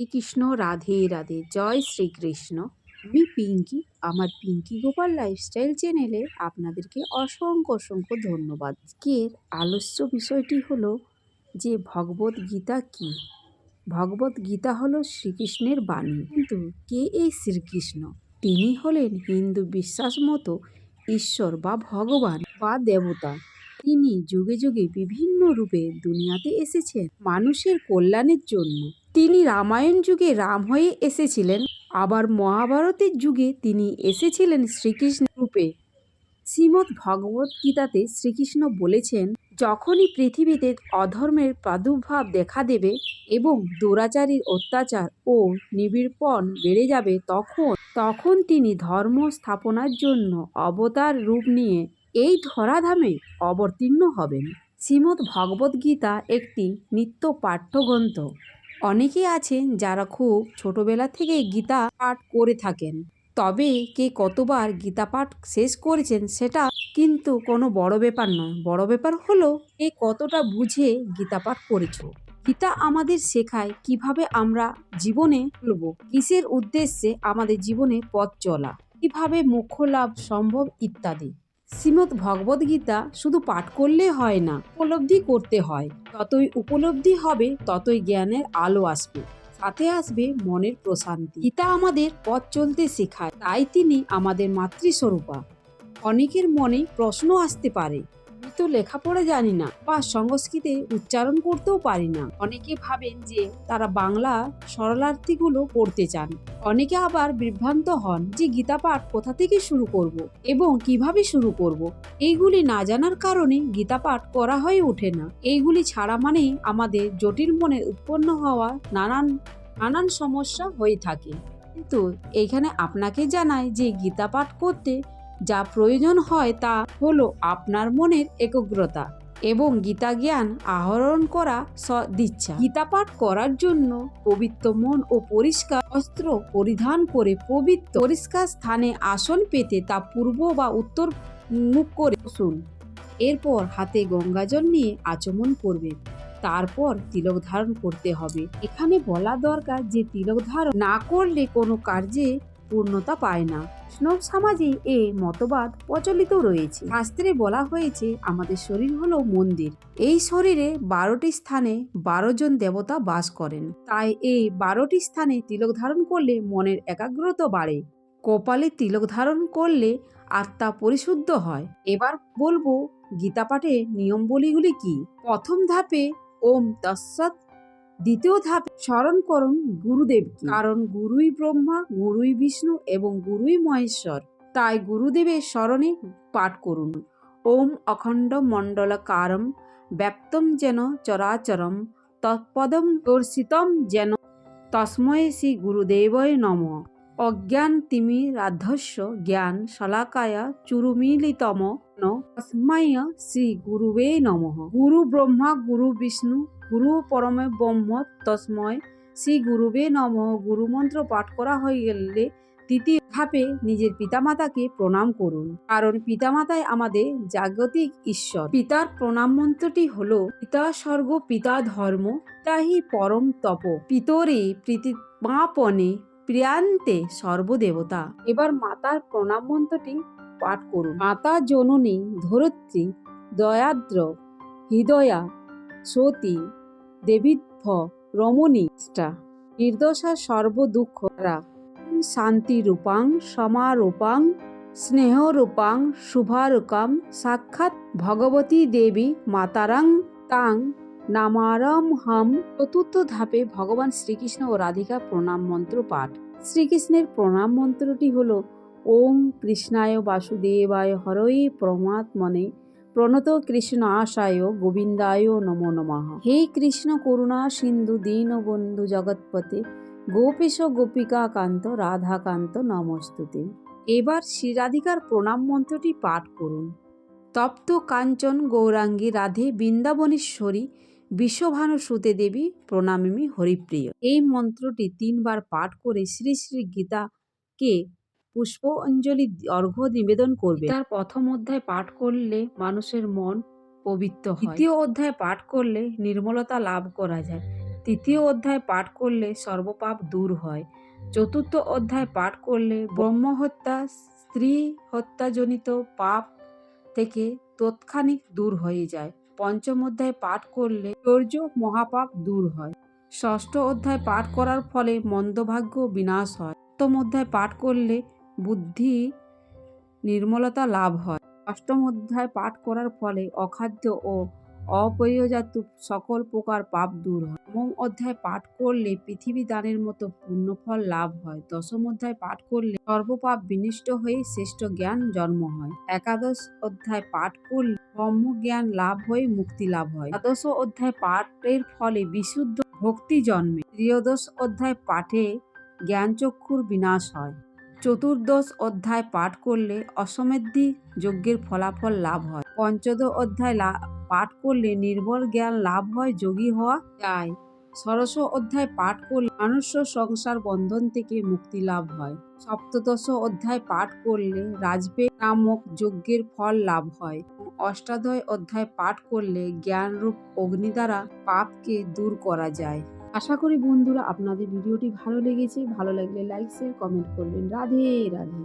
শ্রীকৃষ্ণ, রাধে রাধে, জয় শ্রীকৃষ্ণ। আমি পিঙ্কি, আমার পিঙ্কি গোপাল লাইফস্টাইল চ্যানেলে আপনাদেরকে অসংখ্য অসংখ্য ধন্যবাদ। আজকের আলোচ্য বিষয়টি হলো যে ভগবত গীতা কী? ভগবত গীতা হলো শ্রীকৃষ্ণের বাণী। কিন্তু কে এই শ্রীকৃষ্ণ? তিনি হলেন হিন্দু বিশ্বাস মতো ঈশ্বর বা ভগবান বা দেবতা। তিনি যুগে যুগে বিভিন্ন রূপে দুনিয়াতে এসেছেন। মানুষের কল্যাণের জন্য। তিনি রামায়ণ যুগে রাম হয়ে এসেছিলেন, আবার মহাভারতের যুগে তিনি এসেছিলেন শ্রীকৃষ্ণ রূপে। শ্রীমদ্ ভগবত গীতাতে শ্রীকৃষ্ণ বলেছেন, যখনই পৃথিবীতে অধর্মের প্রাদুর্ভাব দেখা দেবে এবং দুরাচারীর অত্যাচার ও নিবিড়পণ বেড়ে যাবে তখন তখন তিনি ধর্ম স্থাপনার জন্য অবতার রূপ নিয়ে এই ধরাধামে অবতীর্ণ হবেন। শ্রীমদ্ ভগবত গীতা একটি নিত্য পাঠ্যগ্রন্থ। অনেকে আছেন যারা খুব ছোটবেলা থেকে গীতা পাঠ করে থাকেন। তবে কে কতবার গীতা পাঠ শেষ করেছেন সেটা কিন্তু কোনো বড় ব্যাপার নয়। বড় ব্যাপার হলো কে কতটা বুঝে গীতা পাঠ করেছ। গীতা আমাদের শেখায় কীভাবে আমরা জীবনে চলবো, কিসের উদ্দেশ্যে আমাদের জীবনে পথ চলা, কীভাবে মোক্ষ লাভ সম্ভব ইত্যাদি। শ্রীমদ্ ভগবদ গীতা শুধু পাঠ করলে হয় না, উপলব্ধি করতে হয়। ততই উপলব্ধি হবে, ততই জ্ঞানের আলো আসবে। সাথে আসবে মনের প্রশান্তি। গীতা আমাদের পথ চলতে শেখায়। তাই তিনি আমাদের মাতৃস্বরূপা। অনেকের মনে প্রশ্ন আসতে পারে তো লেখাপড়া জানি না বা সংস্কৃতে উচ্চারণ করতেও পারি না। অনেকে ভাবেন যে তারা বাংলা সরলার্থীগুলো পড়তে চান। অনেকে আবার বিভ্রান্ত হন যে গীতা পাঠ কোথা থেকে শুরু করব এবং কীভাবে শুরু করব। এইগুলি না জানার কারণে গীতা পাঠ করা হয়ে ওঠে না। এইগুলি ছাড়া মানেই আমাদের জটিল মনে উৎপন্ন হওয়া নানান নানান সমস্যা হয়ে থাকে। কিন্তু এইখানে আপনাকে জানাই যে গীতা পাঠ করতে যা প্রয়োজন হয় তা হলো আপনার মনের একাগ্রতা এবং গীতা জ্ঞান আহরণ করা দিচ্ছা গীতা পাঠ করার জন্য পবিত্র মন ও পরিষ্কার অস্ত্র পরিধান করে পবিত্র পরিষ্কার স্থানে আসন পেতে তা পূর্ব বা উত্তর মুখ করে বসুন। এরপর হাতে গঙ্গাজল নিয়ে আচমন করবেন। তারপর তিলক ধারণ করতে হবে। এখানে বলা দরকার যে তিলক ধারণ না করলে কোনো কার্যে পূর্ণতা পায় না। বৈষ্ণব সমাজে এ মতবাদ প্রচলিত রয়েছে। শাস্ত্রে বলা হয়েছে, আমাদের শরীর হলো মন্দির। এই শরীরে বারোটি স্থানে বারো জন দেবতা বাস করেন। তাই এই বারোটি স্থানে তিলক ধারণ করলে মনের একাগ্রতা বাড়ে। কপালে তিলক ধারণ করলে আত্মা পরিশুদ্ধ হয়। এবার বলব গীতা পাঠের নিয়মবলিগুলি কি? প্রথম ধাপে, ওম তৎসৎ দ্বিতীয় ধাপ, স্মরণ করুন গুরুদেব কারণ গুরুই ব্রহ্মা, গুরুই বিষ্ণু এবং গুরুই মহেশ্বর। তাই গুরুদেবের স্মরণে পাঠ করুন। ওম অখণ্ড মণ্ডলকারম ব্যক্তম যেন চরাচরম, তৎপদম দর্শিতম যেন তস্ময় শ্রী গুরুদেবয় নম। অজ্ঞান তিমি রাধস্য জ্ঞান শলাকায়া চুরুমিলিতম তস্ময় শ্রী গুরুবে নম। গুরু ব্রহ্মা, গুরু বিষ্ণু গুরু পরমে ব্রহ্ম তস্ময় শ্রী গুরুবে নম। গুরুমন্ত্র পাঠ করা হয়ে গেলে তৃতীয় ধাপে নিজের পিতামাতাকে প্রণাম করুন। কারণ পিতামাতাই আমাদের জাগতিক ঈশ্বর। পিতার প্রণাম মন্ত্রটি হল, পিতা স্বর্গ, পিতা ধর্ম তাহি পরম তপ। পিতরে প্রীতি মাপনে প্রিয়ান্তে সর্বদেবতা। এবার মাতার প্রণাম মন্ত্রটি পাঠ করুন। মাতা জননী ধরিত্রী, দয়াদ্র, হৃদয়া, সতী দেবীত্ব রমণী নির্দশা সর্বদুঃখরা শান্তি রূপাং সমারূপাং, স্নেহরূপাং, শুভারূপাং, সাক্ষাৎ ভগবতী দেবী মাতারাং তাং নামারম হাম চতুর্থ ধাপে ভগবান শ্রীকৃষ্ণ ও রাধিকা প্রণাম মন্ত্র পাঠ। শ্রীকৃষ্ণের প্রণাম মন্ত্রটি হল, ওম কৃষ্ণায় বাসুদেবায় হরয়ে প্রমাত্মনে প্রণত কৃষ্ণ আশায় গোবিন্দায় নমো নমঃ। হে কৃষ্ণ করুণা সিন্ধু দীনবন্ধু জগৎপতে, গোপেশ গোপিকা কান্ত রাধাকান্ত নমস্তুতে। এবার শ্রীরাধিকার প্রণাম মন্ত্রটি পাঠ করুন। তপ্ত কাঞ্চন গৌরাঙ্গী রাধে বৃন্দাবনেশ্বরী বিশ্বভানু সুতে দেবী প্রণামিমি হরিপ্রিয়। এই মন্ত্রটি তিনবার পাঠ করে শ্রী শ্রী গীতাকে পুষ্প অঞ্জলি অর্ঘ্য নিবেদন করবে। তার প্রথম অধ্যায় পাঠ করলে মানুষের মন পবিত্র হয়। দ্বিতীয় অধ্যায় পাঠ করলে নির্মলতা লাভ করা যায়। তৃতীয় অধ্যায় পাঠ করলে সর্বপাপ দূর হয়। চতুর্থ অধ্যায় পাঠ করলে ব্রহ্মহত্যা স্ত্রী হত্যাজনিত পাপ থেকে তৎক্ষণিক দূর হয়ে যায়। পঞ্চম অধ্যায় পাঠ করলে চৌর্য মহাপাপ দূর হয়। ষষ্ঠ অধ্যায় পাঠ করার ফলে মন্দভাগ্য বিনাশ হয়। সপ্তম অধ্যায় পাঠ করলে বুদ্ধি নির্মলতা লাভ হয়। অষ্টম অধ্যায় পাঠ করার ফলে অখাদ্য ও অপেয়জাত সকল প্রকার পাপ দূর হয়। নবম অধ্যায় পাঠ করলে পৃথিবী দানের মতো পুণ্যফল লাভ হয়। দশম অধ্যায় পাঠ করলে সর্বপাপ বিনিষ্ট হয়ে শ্রেষ্ঠ জ্ঞান জন্ম হয়। একাদশ অধ্যায় পাঠ করলে ব্রহ্মজ্ঞান লাভ হয়ে মুক্তি লাভ হয়। দ্বাদশ অধ্যায় পাঠের ফলে বিশুদ্ধ ভক্তি জন্মে। ত্রিয়োদশ অধ্যায় পাঠে জ্ঞানচক্ষুর বিনাশ হয়। চতুর্দশ অধ্যায় পাঠ করলে অসমেদ্ধি যজ্ঞের ফলাফল লাভ হয়। পঞ্চদশ অধ্যায় পাঠ করলে নির্বল জ্ঞান লাভ হয়, যোগী হওয়া যায়। ষোড়শ অধ্যায় পাঠ করলে মানুষ্য সংসার বন্ধন থেকে মুক্তি লাভ হয়। সপ্তদশ অধ্যায় পাঠ করলে রাজবে নামক যজ্ঞের ফল লাভ হয়। অষ্টাদশ অধ্যায় পাঠ করলে জ্ঞানরূপ অগ্নি দ্বারা পাপকে দূর করা যায়। আশা করি বন্ধুরা আপনাদের ভিডিওটি ভালো লেগেছে। ভালো লাগলে লাইক শেয়ার কমেন্ট করবেন। রাধে রাধে।